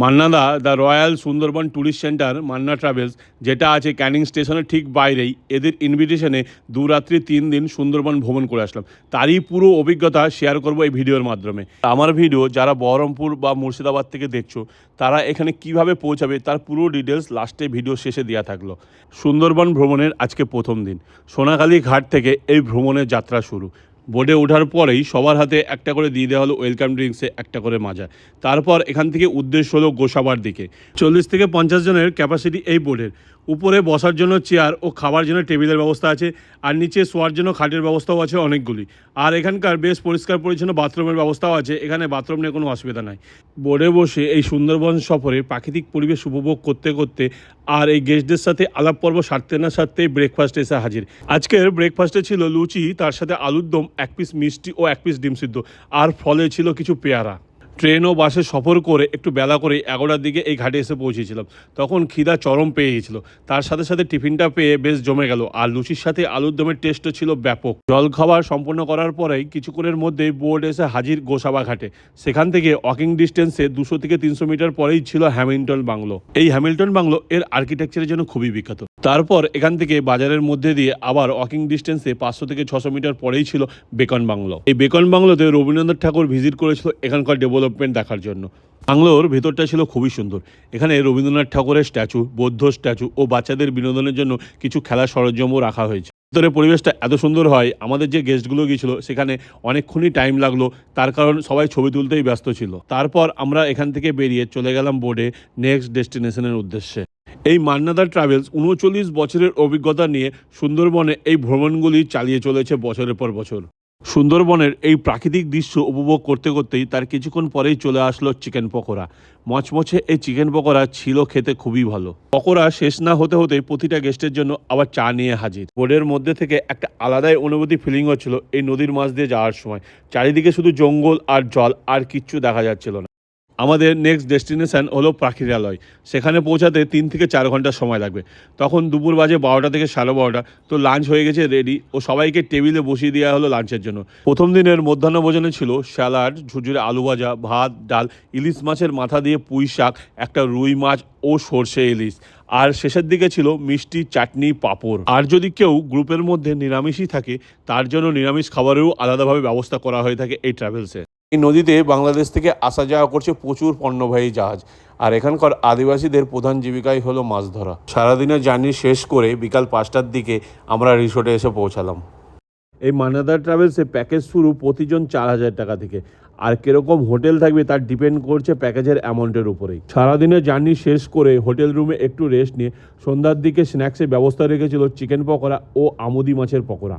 মান্নাদা the royal Sundarban tourist centre Manna travels যেটা আছে ক্যানিং স্টেশনের ঠিক বাইরেই, এদের ইনভিটেশনে দু রাত্রি তিন দিন সুন্দরবন ভ্রমণ করে আসলাম। তারই পুরো অভিজ্ঞতা শেয়ার করব এই ভিডিওর মাধ্যমে। আমার ভিডিও যারা বহরমপুর বা মুর্শিদাবাদ থেকে দেখছ, তারা এখানে কীভাবে পৌঁছাবে তার পুরো ডিটেলস লাস্টে ভিডিও শেষে দেওয়া থাকল। সুন্দরবন ভ্রমণের আজকে প্রথম দিন। সোনাখালী ঘাট থেকে এই ভ্রমণের যাত্রা শুরু। বোটে ওঠার পরেই সবার হাতে একটা করে দিয়ে দেওয়া হলো ওয়েলকাম ড্রিঙ্কসে একটা করে মাজা। তারপর এখান থেকে উদ্দেশ্য হলো গোসাবার দিকে। চল্লিশ থেকে পঞ্চাশ জনের ক্যাপাসিটি এই বোটের উপরে বসার জন্য চেয়ার ও খাবার জন্য টেবিলের ব্যবস্থা আছে, আর নিচে শোয়ার জন্য খাটের ব্যবস্থাও আছে অনেকগুলি। আর এখানকার বেশ পরিষ্কার পরিচ্ছন্ন বাথরুমের ব্যবস্থাও আছে, এখানে বাথরুম নিয়ে কোনো অসুবিধা নাই। বোর্ডে বসে এই সুন্দরবন সফরে প্রাকৃতিক পরিবেশ উপভোগ করতে করতে আর এই গেস্টদের সাথে আলাপ পর্ব সারতে না সারতেই ব্রেকফাস্ট এসে হাজির। আজকের ব্রেকফাস্টে ছিল লুচি, তার সাথে আলুর দম, এক পিস মিষ্টি ও এক পিস ডিম সিদ্ধ, আর ফলে ছিল কিছু পেয়ারা। ট্রেন ও বাসে সফর করে একটু বেলা করে এগারোটার দিকে এই ঘাটে এসে পৌঁছেছিলাম। তখন খিদা চরম পেয়ে গেছিল তার সাথে সাথে টিফিনটা পেয়ে বেশ জমে গেল। আর লুচির সাথে আলুর দমের টেস্টও ছিল ব্যাপক। জল খাবার সম্পূর্ণ করার পরেই কিছুক্ষণের মধ্যেই বোর্ড এসে হাজির গোসাবা ঘাটে। সেখান থেকে ওয়াকিং ডিস্টেন্সে দুশো থেকে তিনশো মিটার পরেই ছিল হ্যামিল্টন বাংলো। এই হ্যামিল্টন বাংলো এর আর্কিটেকচারের জন্য খুবই বিখ্যাত। তারপর এখান থেকে বাজারের মধ্যে দিয়ে আবার ওয়াকিং ডিস্টেন্সে পাঁচশো থেকে ছশো মিটার পরেই ছিল বেকন বাংলো। এই বেকন বাংলোতে রবীন্দ্রনাথ ঠাকুর ভিজিট করেছিল এখানকার ডেভেলপমেন্ট দেখার জন্য। বাংলোর ভেতরটা ছিল খুবই সুন্দর। এখানে রবীন্দ্রনাথ ঠাকুরের স্ট্যাচু বৌদ্ধ স্ট্যাচু ও বাচ্চাদের বিনোদনের জন্য কিছু খেলার সরঞ্জামও রাখা হয়েছে। ভিতরে পরিবেশটা এত সুন্দর হয়, আমাদের যে গেস্টগুলো গিয়েছিল, সেখানে অনেকক্ষণই টাইম লাগল, তার কারণ সবাই ছবি তুলতেই ব্যস্ত ছিল। তারপর আমরা এখান থেকে বেরিয়ে চলে গেলাম বোর্ডে নেক্সট ডেস্টিনেশনের উদ্দেশ্যে। এই মান্নাদার ট্রাভেলস উনচল্লিশ বছরের অভিজ্ঞতা নিয়ে সুন্দরবনে এই ভ্রমণগুলি চালিয়ে চলেছে বছরের পর বছর। সুন্দরবনের এই প্রাকৃতিক দৃশ্য উপভোগ করতে করতেই তার কিছুক্ষণ পরেই চলে আসলো চিকেন পকোড়া। মচমচে এই চিকেন পকোড়া ছিল খেতে খুবই ভালো। পকোড়া শেষ না হতে হতে প্রতিটা গেস্টের জন্য আবার চা নিয়ে হাজির। বোর্ডের মধ্যে থেকে একটা আলাদাই অনুভূতি ফিলিং হচ্ছিল এই নদীর মাছ দিয়ে যাওয়ার সময়। চারিদিকে শুধু জঙ্গল আর জল আর কিচ্ছু দেখা যাচ্ছিল না। আমাদের নেক্সট ডেস্টিনেশন হলো পাখিরালয় সেখানে পৌঁছাতে তিন থেকে চার ঘণ্টা সময় লাগবে। তখন দুপুর বাজে বারোটা থেকে সাড়ে বারোটা। তো লাঞ্চ হয়ে গেছে রেডি ও সবাইকে টেবিলে বসিয়ে দেওয়া হলো লাঞ্চের জন্য। প্রথম দিনের মধ্যাহ্ন ভোজনে ছিল স্যালাড ঝুরঝুরে আলু ভাজা, ভাত, ডাল, ইলিশ মাছের মাথা দিয়ে পুঁই শাক, একটা রুই মাছ ও সর্ষে ইলিশ। আর শেষের দিকে ছিল মিষ্টি চাটনি পাঁপড়। আর যদি কেউ গ্রুপের মধ্যে নিরামিষই থাকে, তার জন্য নিরামিষ খাবারেরও আলাদাভাবে ব্যবস্থা করা হয়ে থাকে এই ট্রাভেলসে এই নদীতে বাংলাদেশ থেকে আসা যাওয়া করছে প্রচুর পণ্যবাহী জাহাজ। আর এখানকার আদিবাসীদের প্রধান জীবিকাই হলো মাছ ধরা। সারাদিনের জার্নি শেষ করে বিকাল পাঁচটার দিকে আমরা রিসোর্টে এসে পৌঁছালাম। এই মানাদার ট্রাভেলসে প্যাকেজ শুরু প্রতিজন চার হাজার টাকা থেকে। আর কীরকম হোটেল থাকবে তার ডিপেন্ড করছে প্যাকেজের অ্যামাউন্টের উপরেই। সারাদিনের জার্নি শেষ করে হোটেল রুমে একটু রেস্ট নিয়ে সন্ধ্যার দিকে স্ন্যাক্সের ব্যবস্থা রেখেছিল চিকেন পকোড়া ও আমুদি মাছের পকোড়া।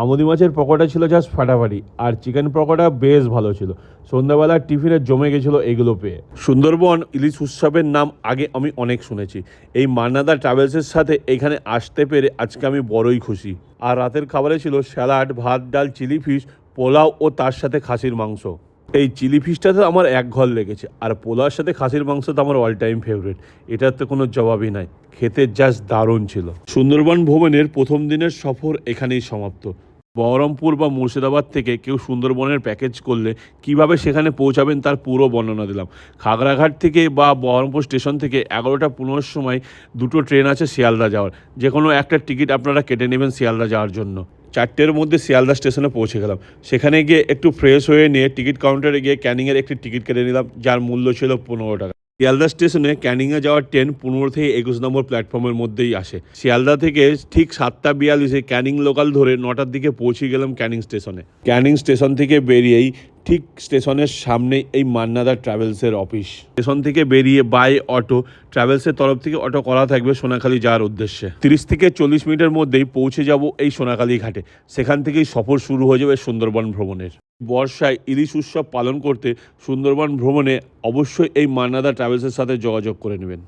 আমুদি মাছের পকোড়া ছিল জাস্ট ফাটাফাটি, আর চিকেন পকোড়া বেশ ভালো ছিল। সন্ধ্যাবেলার টিফিনে জমে গেছিল এগুলো পেয়ে। সুন্দরবন ইলিশ উৎসবের নাম আগে আমি অনেক শুনেছি। এই মান্নাদা ট্রাভেলসের সাথে এখানে আসতে পেরে আজকে আমি বড়ই খুশি। আর রাতের খাবারে ছিল স্যালাড, ভাত, ডাল, চিলি ফিশ, পোলাও ও তার সাথে খাসির মাংস। এই চিলি ফিশটাতে আমার এক ঘর লেগেছে, আর পোলাওর সাথে খাসির মাংস তো আমার অল টাইম ফেভারিট এটার তো কোনো জবাবই নাই। খেতে জাস্ট দারুণ ছিল। সুন্দরবন ভ্রমণের প্রথম দিনের সফর এখানেই সমাপ্ত। বহরমপুর বা মুর্শিদাবাদ থেকে কেউ সুন্দরবনের প্যাকেজ করলে কীভাবে সেখানে পৌঁছাবেন তার পুরো বর্ণনা দিলাম। খাগড়াঘাট থেকে বা বহরমপুর স্টেশন থেকে এগারোটা পনেরোর সময় দুটো ট্রেন আছে শিয়ালদা যাওয়ার। যে কোনো একটা টিকিট আপনারা কেটে নেবেন শিয়ালদা যাওয়ার জন্য। চারটের মধ্যে শিয়ালদা স্টেশনে পৌঁছে গেলাম। সেখানে গিয়ে একটু ফ্রেশ হয়ে নিয়ে টিকিট কাউন্টারে গিয়ে ক্যানিংয়ের একটি টিকিট কেটে নিলাম, যার মূল্য ছিল পনেরো টাকা। শিয়ালদা স্টেশনে ক্যানিংয়ে যাওয়ার ট্রেন পনেরো থেকে একুশ নম্বর প্ল্যাটফর্মের মধ্যেই আসে। শিয়ালদা থেকে ঠিক সাতটা বিয়াল্লিশে ক্যানিং লোকাল ধরে নটার দিকে পৌঁছে গেলাম ক্যানিং স্টেশনে। ক্যানিং স্টেশন থেকে বেরিয়েই ঠিক স্টেশনের সামনে এই মান্নাদা ট্রাভেলসের অফিস। স্টেশন থেকে বেরিয়ে বাই অটো, ট্রাভেলসের তরফ থেকে অটো করা থাকবে সোনাখালী যাওয়ার উদ্দেশ্যে। তিরিশ থেকে চল্লিশ মিনিটের মধ্যেই পৌঁছে যাব এই সোনাখালী ঘাটে। সেখান থেকেই সফর শুরু হয়ে যাবে সুন্দরবন ভ্রমণের। বর্ষায় ইলিশ উৎসব পালন করতে সুন্দরবন ভ্রমণে অবশ্যই এই মান্নাদা ট্রাভেলসের সাথে যোগাযোগ করে নেবেন।